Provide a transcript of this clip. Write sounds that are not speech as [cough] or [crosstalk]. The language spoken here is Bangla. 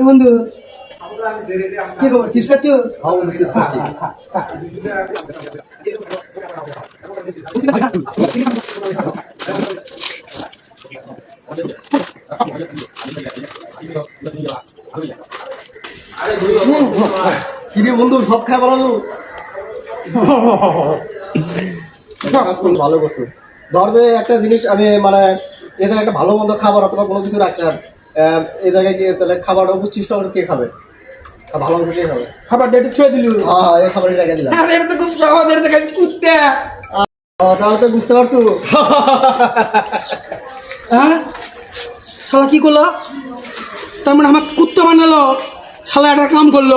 বন্ধু কি খবর? চিপস কিরে বন্ধু সব খায় বলো ভালো করতো ধর একটা জিনিস আমি মানে এদের একটা ভালো মন্দ খাবার অথবা কোনো কিছু রাখতে এই জায়গায় গিয়ে তাহলে উচ্ছিষ্ট করে কে খাবে? ভালো মন্দ কে খাবে? খাবার ডেটে ছুঁয়ে দিলু। হ্যাঁ এই খাবারের জায়গায় দিলাম। আরে এটা তো খুব সহজ এটা খালি কুত্তে। তাহলে তো বুঝতে পারতো [laughs] হ্যাঁ? শালা কি করল? তার মানে আমার কুত্তা বানালো। শালা একটা কাম করল।